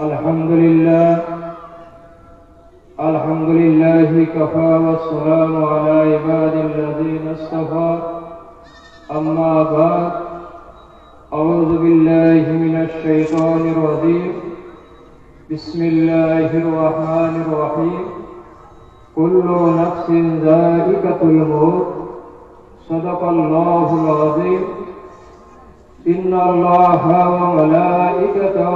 الحمد لله. الحمد لله كفى والسلام على عباد الذين اصطفى. أما بعد أعوذ بالله من الشيطان الرجيم. بسم الله الرحمن الرحيم. كل نفس ذائقة الموت. صدق الله العظيم. إن الله وملائكته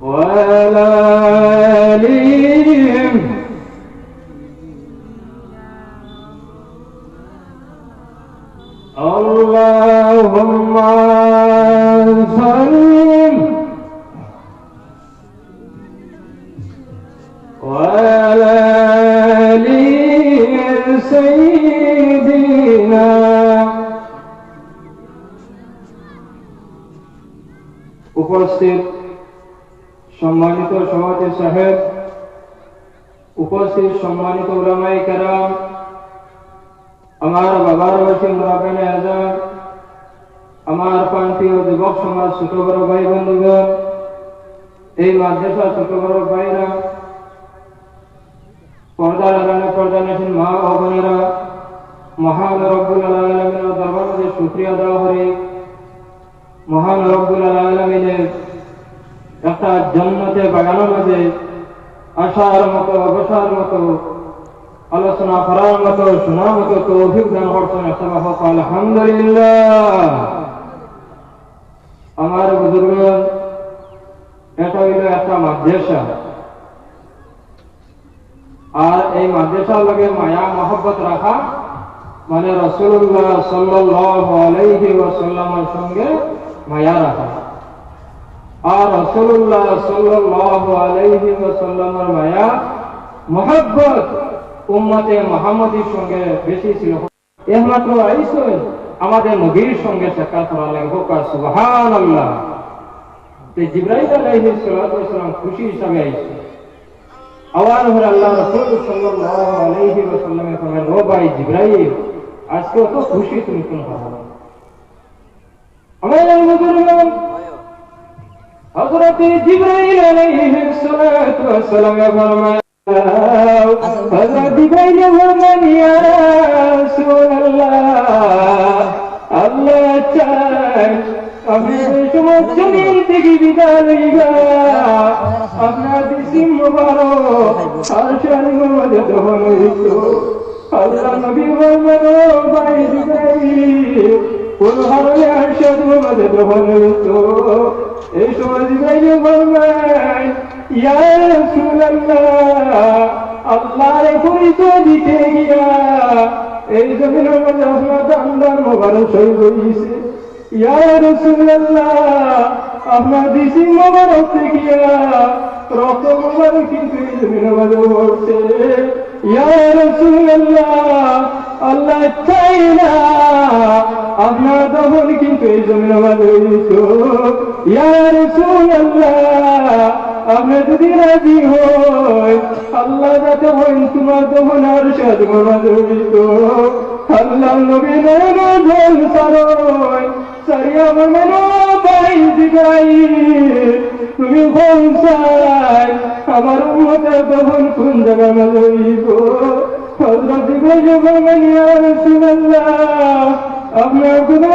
وعلى آلهم اللهم صل وعلى آل سيدنا উপস্থিত সম্মানিত সভাপতি সাহেব, উপস্থিত সম্মানিত উলামাই কারাম, আমার বাবার বয়সী মুরাবিনে আজাদ আমার প্রান্তীয় যুবক সমাজ ছোট বড় ভাই বন্ধুগণ, এই মাদ্রাসা ছোট বড় ভাইরা, পর্দার আড়ালে পর্দা নেছেন মা ও বোনেরা, মহান রব্বুল আলমিনের দরবার শুক্রিয়া দেওয়া মহান রব্বুল আলমিনের একটা জন্মতে বাগানোর মাঝে আসার মতো, অবসার মতো, আলোচনা করার মতো, শোনার মতো তো অভিজ্ঞান করছেন আলহামদুলিল্লাহ। আমার বুজুর্গ, এটা হইল একটা মাদ্রাসা। আর এই মাদ্রাসার লগে মায়া, মহব্বত রাখা মানে রসুল্লাহ সাল্লাল্লাহু আলাইহি ওয়াসাল্লামের সঙ্গে মায়া রাখা। আর রসুল্লাহ সাল্লাল্লাহু আলাইহি ওয়াসাল্লামের মায়া, মহব্বত উম্মতে মুহাম্মাদির সঙ্গে বেশি ছিল। একমাত্র আইসুন আমাদের নবীর সঙ্গে সাক্ষাৎ করা লাগে হোক সুবহানাল্লাহ। তে জিব্রাইল খুশি হিসাবে আওয়াজ হল আল্লাহ রসুল সাল্লাল্লাহু আলাইহি ওয়াসাল্লামে ফরমান ও ভাই জিব্রাইল, আজকে অত খুশি তুমি কোন হযরত জিব্রাইল আলাইহিস সালাতু ওয়াসালামে ফরমান হযরত জিব্রাইল ফরমান ইয়া রাসূলুল্লাহ আল্লাহ চায় আমি সময় জমিন থেকে বিদায় লইবা আপনার দিসি মুবারক আর শানি মধ্যে দহন হইত আল্লাহ নবী ও ভাই জিব্রাইল কোন আরশাদ মধ্যে দহন হইত এই সময় জিব্রাইল বলবেন ইয়া রাসূলুল্লাহ, আল্লাহর পরিচয় দিতে গিয়া এই জমিনের মধ্যে আপনার দান্দার মোবারক সই হইছে। ইয়া রাসূলুল্লাহ, আপনার দিসি মোবারক কিন্তু এই জমিনের আল্লাহ চাই না আপনার দহন কিন্তু এই জমিনের মধ্যে হইতো ইয়া যদি রাজি হই আল্লাহ যাতে হইন তোমার দহন আর মধ্যে হইতো আল্লাহ নবী নয়ন জল সারয় সারিয়া মমেন ভাই দিগাই তুমি কোন চাই আমার উম্মতের দহন কোন জায়গা মধ্যে হইব হযরত দিগাই বলবেন ইয়া রাসূলুল্লাহ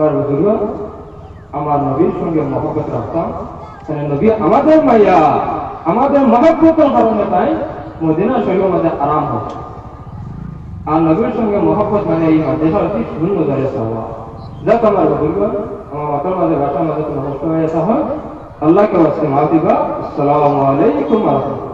আমার বুজুর্গ আমার নবীর সঙ্গে মহব্বত রাখতাম। তাহলে নবী আমাদের মাইয়া, আমাদের মহব্বতের কারণে তাই মদিনা শরীফ আমাদের আরাম হবে আর নবীর সঙ্গে মহব্বত মানে এই মাদ্রাসা অতি শূন্য ধরে সওয়া যাক আমার বলব আমার মাতার মাঝে ভাষার মাঝে কোনো কষ্ট হয়ে আসা হয় আল্লাহকে ওয়াসে মা দিবা। আসসালামু আলাইকুম ওয়া রাহমাতুল্লাহ।